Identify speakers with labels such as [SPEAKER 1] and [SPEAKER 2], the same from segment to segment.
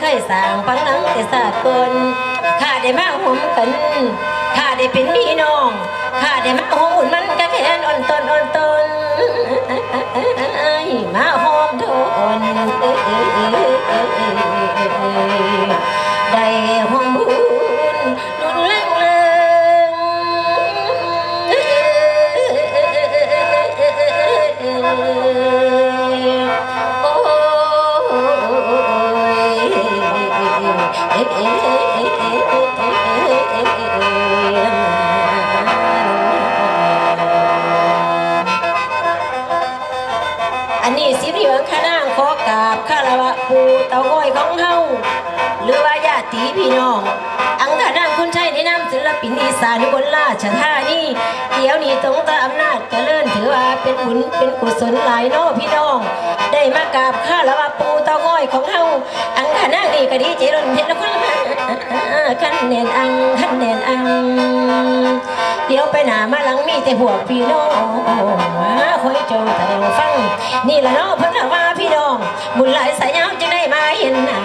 [SPEAKER 1] แต่ศาสตร์กนข้าได้มาหวมกันข้าได้เป็นพี่น้องข้าได้มาหอมอุ่นมันก็แค่นอ่อนตนอ่อนตนมาหอมโดนได้หอม อันนี้สิริวังขนางขอกราบคารวะปูเตาก้อยของเฮาหรือว่าญาติพี่น้อง อังคณางคุณชัยในนามศิลปินอีสานบนราชธานีเดี๋ยวนี้ตรงตาอำนาจเจริญถือว่าเป็นบุญเป็นกุศลหลายน้อพี่น้อง ได้มากราบคารวะปูเตาก้อยของเฮาอังคณางนี่ก็ดีใจร่นเห็นแล้วคนขันแนนอังขันแนนอัง ไปหนามาหลังมีแต่หัวพี่น้องมาคอยโจแสดงฟัง นี่ละนาะเพิ่นว่าพี่น้อง บุญหลายสายยาวจึงได้มาเห็นหน้า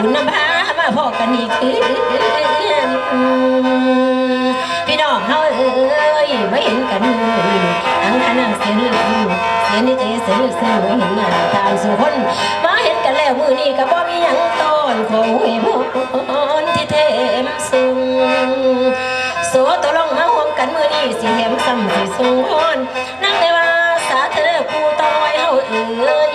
[SPEAKER 1] บุญนำพามาพอกันอีกพี่น้องเฮาเอ้ยไม่เห็นกันเลยอังคณางเสียเลือเสียนี่ใจเสียเลือดเสียไม่เห็นหน้าตามสู่คนมาเห็นกันแล้วมือนี้ก็บ่มีหยังต้อนขอหวยพรที่เทมสูงโสตลงมาห่วมกั นมือนี้สิแถมซ้ำสิสูงพรนั่งในว่าสาธเด้อผู้ต้องไว้เฮาเอ้ย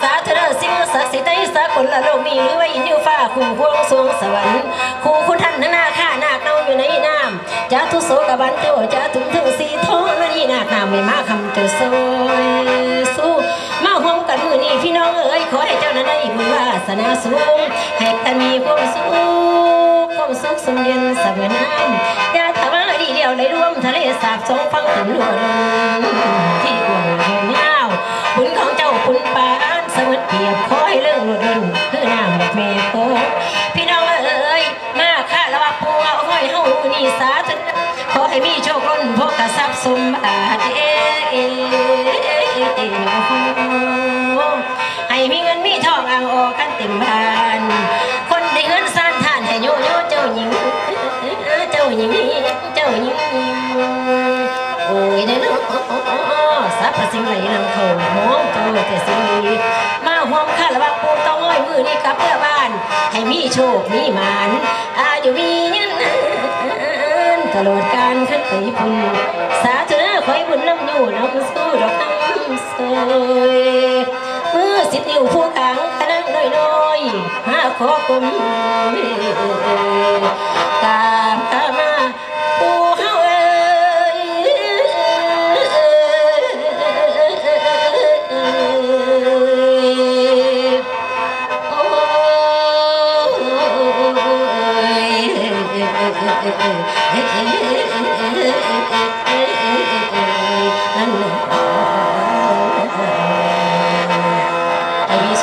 [SPEAKER 1] สาธเด้อสิ่งศักดิ์สิทธิ์ในสากลละโลกนี้หรือว่าอินอยู่ฟ้าคุ้มพวงสวงสวรรค์ครูคุณท่านนาข้านาคเน่าอยู่ในน้ำจะทุโสกบันเจ้าจะถึงถึงสีทองนั่นนี่นาคน้ำไม่มาคำเจะซอยสู้มาห่วมกันมือนี้พี่น้องเอ้ยขอให้เจ้านั้นได้บุญวาสนาสูงให้ท่านมีความสุขความสุขสมเด็จสมน้ำยาตามา เดียวได้ร่วมทะเลสาบสองฟังถึงลวนที่กวางแห่งยาวบุญของเจ้าคุณปานสมุดเปียบคอยเรื่องหลุดลุ่นคือน้ำแบบเมฆโคพี่น้องเอ๋ยมาข้าละว่าปัวห้อยเฮานี่สาธุขอให้มีโชคล้นพกกระซับสมบา สรรพสิ่งไหลลังเขามองเจ้าแต่สิ่งดีมาห่วมข้าละว่าปูต้องอ้อยมือนี่กลับเพื่อบ้าน ให้มีโชคมีหมานอายุมีเงินตลอดการขึ้นไปพุ่นสาธุเด้อขอให้บุญน้ำอยู่น้ำสู้ดอกน้ำสวยมือสิบนิ้วผู้ขังขนังน้อยๆห้าขอกลมตา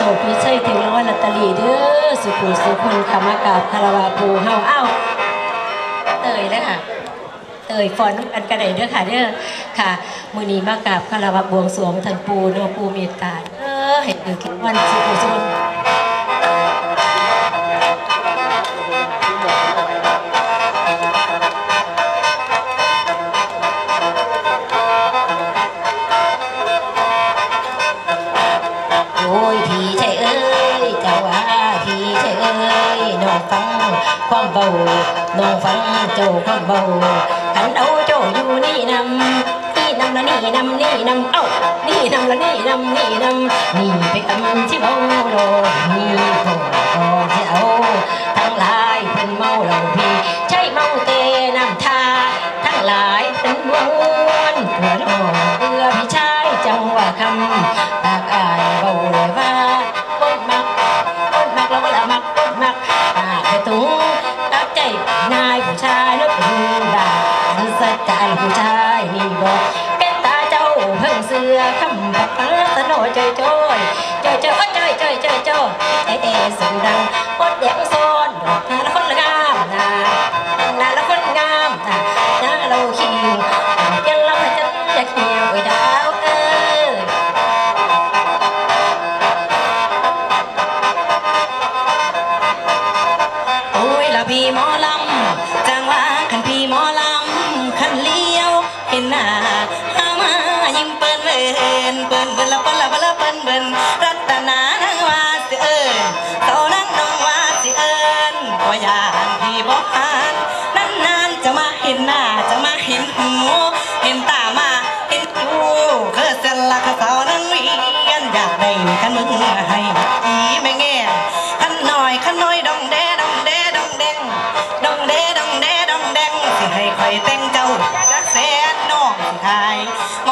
[SPEAKER 1] ไอพีโซพีใช่ถึงรางวัลลอตเตอรี่เด้อสุขุสุขุนขามากาบคารวาปูเฮาเอ้าเตยเลยค่ะเตยฟอนอันกระไดเด้อค่ะเด้อค่ะมือนีมากราบคารวะบวงสรวงท่านปูเนาะปูเมตตาเออเห้เกิดขึ้นวันสุขุสุคน บาน้องฟังเจ้าความเบาขันเดาเจ้าอยู่นี่นำนี่นำละนี่นำนี่นำเอ้านี่นำละนี่นำนี่นำนี่ไปกำที่เบาโลนี่พอพอที่เอาทั้งหลายเป็นเมาเหล่าพี่ สันเดียวซ้อนดาละคนงามนานาละคนงามนานาเราคิวยัเราจะจะเขียวไว้ดาเออ
[SPEAKER 2] โอ้ยละพี่หมอลำจังว่าคันพี่หมอลำคันเลี้ยวเห็นหน้าหามายิ้มเปิ้นเปิ้นเปิ้นเปิ้นละเปิ้นละเปิ้นละเปิ้นเปิ้น ด